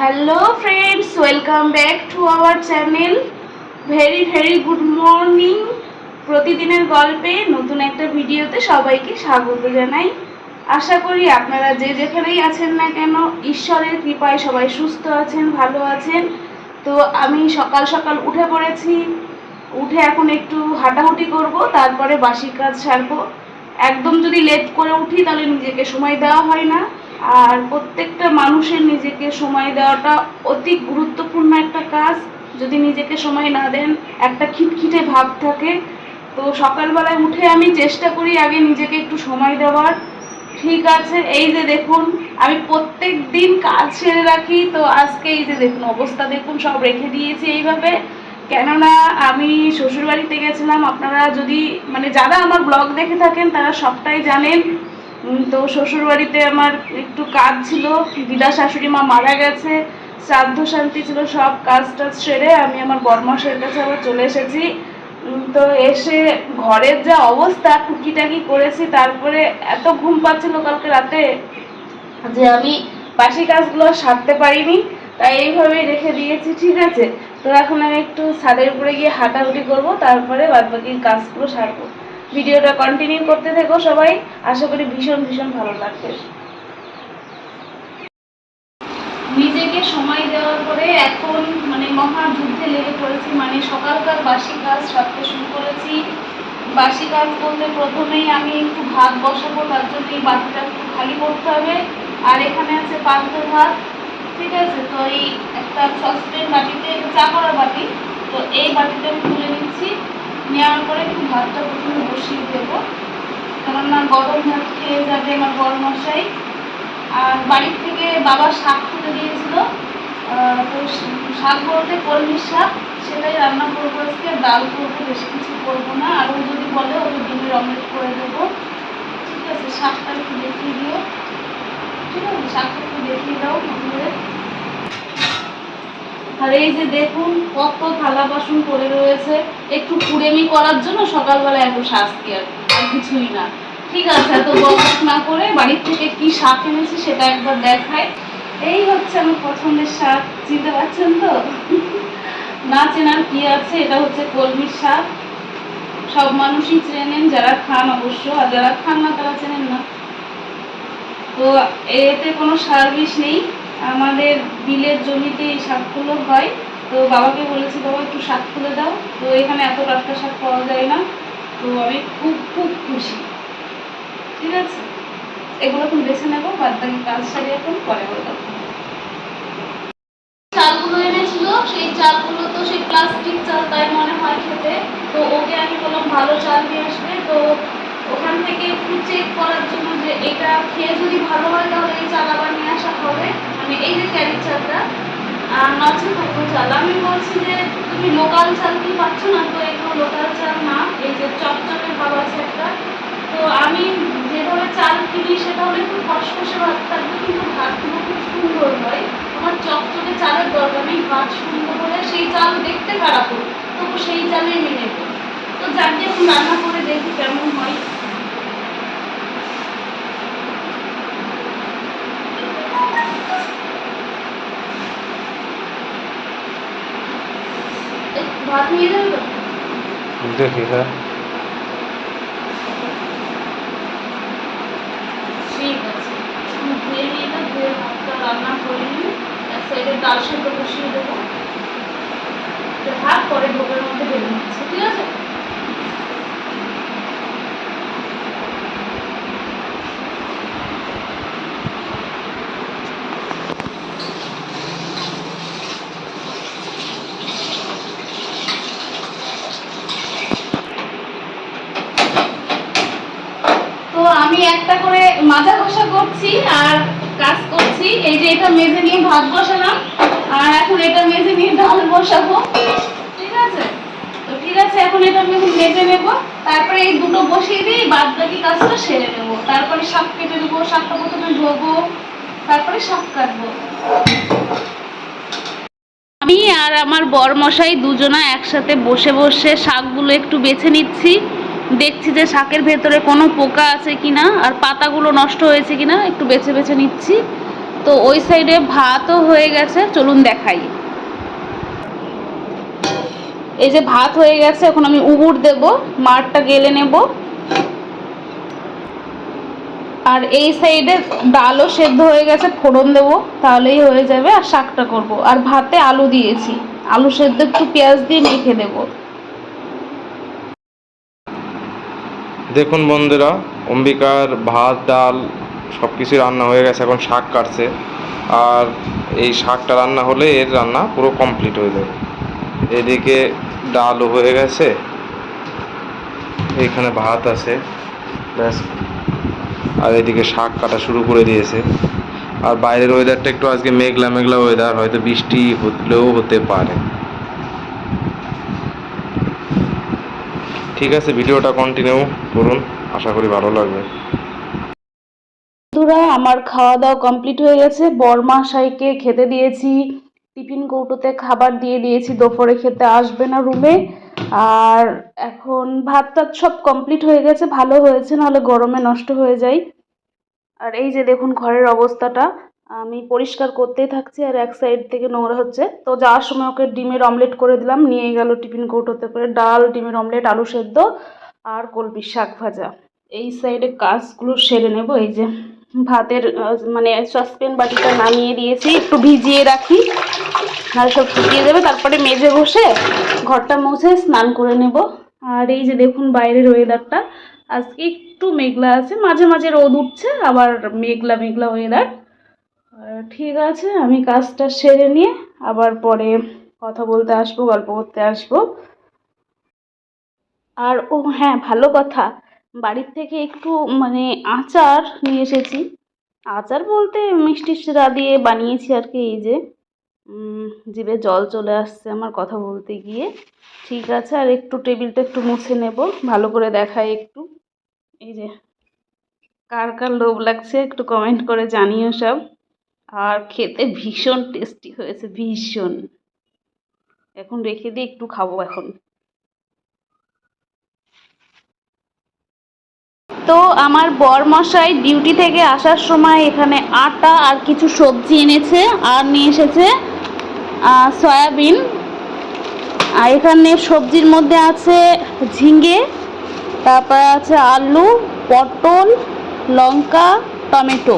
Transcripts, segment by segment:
Hello friends welcome back to our channel very very good morning প্রতিদিনের গল্পে নতুন একটা ভিডিওতে সবাইকে স্বাগত জানাই। আশা করি আপনারা যে যেখানেই আছেন না কেন, ঈশ্বরের কৃপায় সবাই সুস্থ আছেন, ভালো আছেন। তো আমি সকাল সকাল উঠে পড়েছি। উঠে এখন একটু হাঁটাহুটি করব, তারপরে বাসি কাজ সারবো। একদম যদি লেট করে উঠি, তাহলে নিজেকে সময় দেওয়া হয় না। আর প্রত্যেকটা মানুষের নিজেকে সময় দেওয়াটা অতি গুরুত্বপূর্ণ একটা কাজ। যদি নিজেকে সময় না দেন, একটা খিটখিটে ভাব থাকে। তো সকালবেলায় উঠে আমি চেষ্টা করি আগে নিজেকে একটু সময় দেওয়ার। ঠিক আছে, এই যে দেখুন, আমি প্রত্যেক দিন কাজ সেরে রাখি। তো আজকে এই যে দেখুন, অবস্থা দেখুন, সব রেখে দিয়েছি এইভাবে। কেননা আমি শ্বশুরবাড়িতে গেছিলাম, আপনারা যদি মানে যারা আমার ব্লগ দেখে থাকেন, তারা সবটাই জানেন। তো শ্বশুরবাড়িতে আমার একটু কাজ ছিল, দিদা শাশুড়ি মা মারা গেছে, শ্রাদ্ধ শান্তি ছিল, সব কাজ টাজ সেরে আমি আমার বরমাসের কাছে আবার চলে এসেছি। তো এসে ঘরের যা অবস্থা, টুকিটাকি করেছি, তারপরে এত ঘুম পাচ্ছিল কালকে রাতে যে আমি বাসি কাজগুলো সারতে পারিনি, তাই এইভাবেই রেখে দিয়েছি, ঠিক আছে? তো এখন আমি একটু ছাদের উপরে গিয়ে হাঁটাহুটি করব, তারপরে বাদবাকি কাজগুলো সারবো। ভিডিওটা কন্টিনিউ করতে থেকো সবাই। আশা করি ভীষণ ভীষণ ভালো লাগবে। নিজেকে সময় দেওয়ার পরে এখন মানে মহা যুদ্ধে লেগে পড়েছি মানে সকালকার বাসি কাজ সারতে শুরু করেছি। বাসি কাজ বলতে প্রথমেই আমি একটু ভাত বসাবো, তার জন্য এই বাটিটা একটু খালি করতে হবে। আর এখানে আছে পান্ত ভাত, ঠিক আছে? তো এই একটা সসপেন বাটিতে, চা করার বাটি। তো এই বাটিটা আমি তুলে নিচ্ছি। নেওয়ার পরে একটু ভাতটা প্রথমে বসিয়ে দেবো। কারণ কেননা গরম ভাত খেয়ে যাবে আমার বড় মশাই আর বাড়ির থেকে বাবা শাক তুলে দিয়েছিল। তো শাক বলতে কলমির শাক, সেটাই রান্না করব আজকে। ডাল করব, বেশি কিছু করব না। আর ও যদি বলে, ওকে ডিমের অমলেট করে দেবো। ঠিক আছে, শাকটা একটু দেখিয়ে দিও। ঠিক আছে, শাকটা একটু দেখিয়ে দাও বন্ধুদের আর এই যে দেখুন, কত থালা বাসন পড়ে রয়েছে। একটু কুড়েমি করার জন্য সকালবেলা এত শাস্তি আর কিছুই না। ঠিক আছে, এত বকবক না করে বাড়ির থেকে কি শাক এনেছি সেটা একবার দেখায় এই হচ্ছে আমার পছন্দের শাক, চিনতে পারছেন তো? না চেনার কি আছে, এটা হচ্ছে কলমির শাক। সব মানুষই চেনেন, যারা খান অবশ্য, আর যারা খান না তারা চেনেন না। তো এতে কোনো সার্ভিস নেই। আমাদের বিলের জমিতে এই শাকগুলো হয়। তো বাবাকে বলেছি, বাবা, একটু শাক তুলে দাও। তো এখানে এত টাটকা শাক পাওয়া যায় না। তো আমি খুব খুব খুশি। ঠিক আছে? এগুলো এখন বেছে নেব, বাদ বাকি কাজ সারি এখন, পরে বলব চালগুলো এনেছিল, সেই চালগুলো তো সেই প্লাস্টিক চাল তাই মনে হয় খেতে। তো ওকে আমি বললাম, ভালো চাল নিয়ে আসবে। তো ওখান থেকে একটু চেক করার জন্য যে এটা খেয়ে যদি ভালো হয়, তাহলে এই চাল আবার নিয়ে আসা হবে। এই যে ক্যারি চালটা নচে থাকব চাল। আমি বলছি যে, তুমি লোকাল চাল কি পাচ্ছ না? তো এগুলো লোকাল চাল না, এই যে চকচকে ভাব আছে একটা। তো আমি যেভাবে চাল কিনি, সেটা হলে একটু খসখসে ভাত থাকবে, কিন্তু ভাতগুলো খুব সুন্দর হয়। আমার চকচকে চালের দরকার নেই, ভাত সুন্দর হলে সেই চাল দেখতে খারাপ হোক তবু সেই চালে আমি তো যাকে, এখন রান্না করে দেখি কেমন হয় এই ভাত নিয়ে যাবে তো দেখি হ্যাঁ ঠিক আছে আমি ধুয়ে নিয়ে এটা ধুয়ে ভাতটা রান্না করে নিই এক সাইডে ডাল সেদ্ধ বসিয়ে দেবো তো ভাত পরে ভোগের মধ্যে বেরিয়ে নিচ্ছি ঠিক আছে তো আমি একটা করে মাজা ঘষা করছি আর কাজ করছি। এই যে এটা মেজে নিয়ে ভাত বসালাম, আর এখন এটা মেজে নিয়ে ডাল বসাবো। ঠিক আছে? তো ঠিক আছে, এখন এটা আমি মেজে নেব। তারপরে এই দুটো বসিয়ে দিয়ে বাদ বাকি কাজটা সেরে নেব। তারপরে শাক কেটে নেব, শাকটা প্রথমে ধোবো, তারপরে শাক কাটবো। আমি আর আমার বর মশাই দুজনা একসাথে বসে বসে শাকগুলো একটু বেছে নিচ্ছি। দেখছি যে শাকের ভেতরে কোনো পোকা আছে কি না আর পাতাগুলো নষ্ট হয়েছে কিনা একটু বেছে বেছে নিচ্ছি। তো ওই সাইডে ভাতও হয়ে গেছে, চলুন দেখাই। এই যে ভাত হয়ে গেছে, এখন আমি উবুর দেব মারটা গেলে নেব। আর এই সাইডে ডালও সেদ্ধ হয়ে গেছে, ফোড়ন দেবো, তাহলেই হয়ে যাবে, আর শাকটা করব। আর ভাতে আলু দিয়েছি। আলু সেদ্ধ একটু পেঁয়াজ দিয়ে মেখে দেবো। দেখুন বন্ধুরা, অম্বিকার ভাত, ডাল সব কিছু রান্না হয়ে গেছে, এখন শাক কাটছে। আর এই শাকটা রান্না হলে এর রান্না পুরো কমপ্লিট হয়ে যাবে এদিকে ডালও হয়ে গেছে। এইখানে ভাত আছে, ব্যাস। আর এদিকে শাক কাটা শুরু করে দিয়েছে। আর বাইরের ওয়েদারটা একটু আজকে মেঘলা মেঘলা ওয়েদার হয়তো বৃষ্টি হলেও হতে পারে। ঠিক আছে, ভিডিওটা কন্টিনিউ করুন। আশা করি ভালো লাগবে। বন্ধুরা, আমার খাওয়া দাওয়া কমপ্লিট হয়ে গেছে। বরমাশাইকে খেতে দিয়েছি। টিফিন কৌটোতে খাবার দিয়ে দিয়েছি। দুপুরে খেতে আসবে না রুমে। আর এখন ভাত টাত সব কমপ্লিট হয়ে গেছে। ভালো হয়েছে, নাহলে গরমে নষ্ট হয়ে যায়। আর এই যে দেখুন, ঘরের অবস্থাটা। আমি পরিষ্কার করতেই থাকছি আর এক সাইড থেকে নোংরা হচ্ছে। তো যাওয়ার সময় ওকে ডিমের অমলেট করে দিলাম নিয়ে গেল টিফিন কৌটোতে করে। ডাল, ডিমের অমলেট আলু সেদ্ধ আর কলপির শাক ভাজা। এই সাইডে কাজগুলো সেরে নেব। এই যে ভাতের মানে সসপ্যান বাটিটা নামিয়ে দিয়েছি, একটু ভিজিয়ে রাখি আর সব শুকিয়ে যাবে। তারপরে মেজে বসে ঘরটা মুছে স্নান করে নেব। আর এই যে দেখুন বাইরের ওয়েদারটা আজকে একটু মেঘলা আছে। মাঝে মাঝে রোদ উঠছে, আবার মেঘলা মেঘলা ওয়েদার ঠিক আছে, আমি কাজটা সেরে নিয়ে আবার পরে কথা বলতে আসব, গল্প করতে আসব। আর ও হ্যাঁ ভালো কথা। বাড়ির থেকে একটু মানে আচার নিয়ে এসেছি। আচার বলতে মিষ্টি শিরা দিয়ে বানিয়েছি আর কি, এই যে। জিভে জল চলে আসছে আমার কথা বলতে গিয়ে। ঠিক আছে, আর একটু টেবিলটা একটু মুছে নেব, ভালো করে দেখাই একটু। এই যে, কার কার লোভ লাগছে একটু কমেন্ট করে জানিও সব। আর খেতে ভীষণ টেস্টি হয়েছে, ভীষণ। এখন রেখে দিয়ে একটু খাব এখন। তো আমার বরমশাই ডিউটি থেকে আসার সময় এখানে আটা আর কিছু সবজি এনেছে আর নিয়ে এসেছে সয়াবিন। আর এখানে সবজির মধ্যে আছে ঝিঙ্গে তারপরে আছে আলু, পটল, লঙ্কা, টমেটো।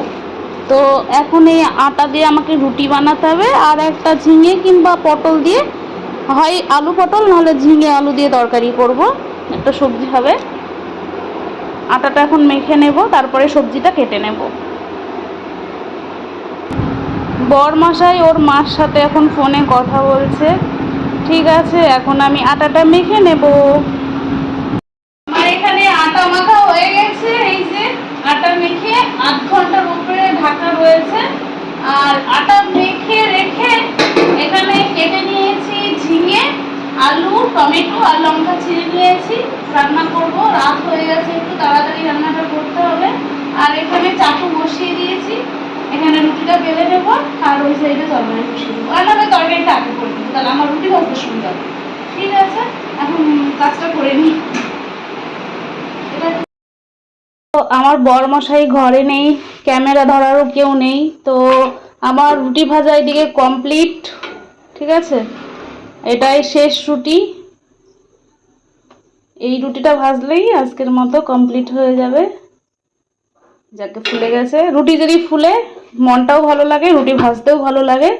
তো এখন এই আটা দিয়ে আমাকে রুটি বানাতে হবে আর একটা ঝিঙে কিংবা পটল দিয়ে, হয় আলু পটল, নাহলে ঝিঙে আলু দিয়ে তরকারি করব। একটা সবজি হবে। আটাটা এখন মেখে নেব, তারপরে সবজিটা কেটে নেব। বরমশাই ওর মার সাথে এখন ফোনে কথা বলছে। ঠিক আছে, এখন আমি আটাটা মেখে নেব। আমার এখানে আটা মাখা হয়ে গেছে, এই যে আটা মেখে আধ ঘণ্টার উপরে ঢাকা রয়েছে। আর আটা মেখে রেখে এখানে কেটে নিয়েছি ঝিঙে, আলু, টমেটো আর লঙ্কা ছিঁড়ে নিয়েছি। রান্না করব, রাত হয়ে গেছে, একটু তাড়াতাড়ি রান্নাটা করতে হবে। আর এখানে চাটু বসিয়ে দিয়েছি। এখানে রুটিটা বেলে নেব, আর ওই সাইডে তরকারি বসিয়ে দেবো। আর নাহলে তরকারিটা আগে করে দেবো তাহলে আমার রুটি ভাজতে হবে। ঠিক আছে, এখন কাজটা করে নিই এটা তো আমার বরমশাই ঘরে নেই, ক্যামেরা ধরারও কেউ নেই, তো আমার রুটি ভাজা এদিকে কমপ্লিট ঠিক আছে? এটাই শেষ রুটি। এই রুটিটা ভাজলেই আজকের মতো কমপ্লিট হয়ে যাবে। যাকে ফুলে গেছে। রুটি যদি ফুলে, মনটাও ভালো লাগে, রুটি ভাজতেও ভালো লাগে।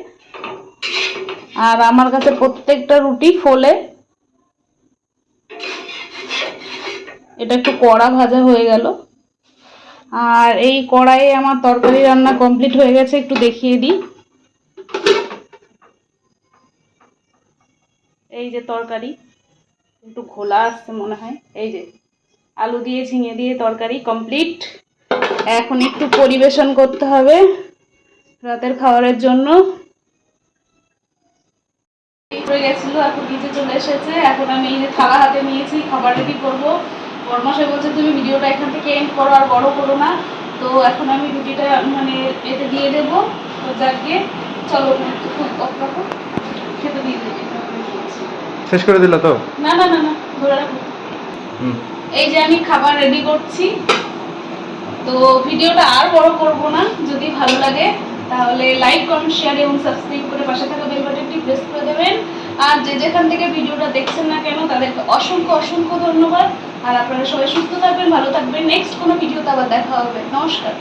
আর আমার কাছে প্রত্যেকটা রুটি ফোলে। এটা একটু কড়া ভাজা হয়ে গেল। আর এই কড়াইয়ে আমার তরকারি রান্না কমপ্লিট হয়ে গেছে, একটু দেখিয়ে দিই। এই যে তরকারি, একটু ঘোলা আসছে মনে হয়। এই যে আলু দিয়ে, ঝিঙে দিয়ে তরকারি কমপ্লিট এখন একটু পরিবেশন করতে হবে রাতের খাবারের জন্য। গেছিল, এখন নিচে চলে এসেছে। এখন আমি এই যে থালা হাতে নিয়েছি, খাবারটা কি করব? বরমাসে বলছে তুমি ভিডিওটা এখান থেকে এন্ড করো আর বড় করো না। তো এখন আমি রুটিটা মানে এতে দিয়ে দেবো। তো যাকে চলো খুব অফ রাখো। খেতে দিয়ে দেবে। শেষ করে দিল তো? না না না না ধরে রাখো। হুম। এই যে আমি খাবার রেডি করছি। তো ভিডিওটা আর বড় করব না। যদি ভালো লাগে তাহলে লাইক কমেন্ট শেয়ার এবং সাবস্ক্রাইব করে পাশে থাকা বেল বাটনটি প্রেস করে দেবেন। আর যে যেখান থেকে ভিডিওটা দেখছেন না কেন, তাদেরকে অসংখ্য অসংখ্য ধন্যবাদ। আর আপনারা সবাই সুস্থ থাকবেন, ভালো থাকবেন। নেক্সট কোনো ভিডিওতে আবার দেখা হবে। নমস্কার।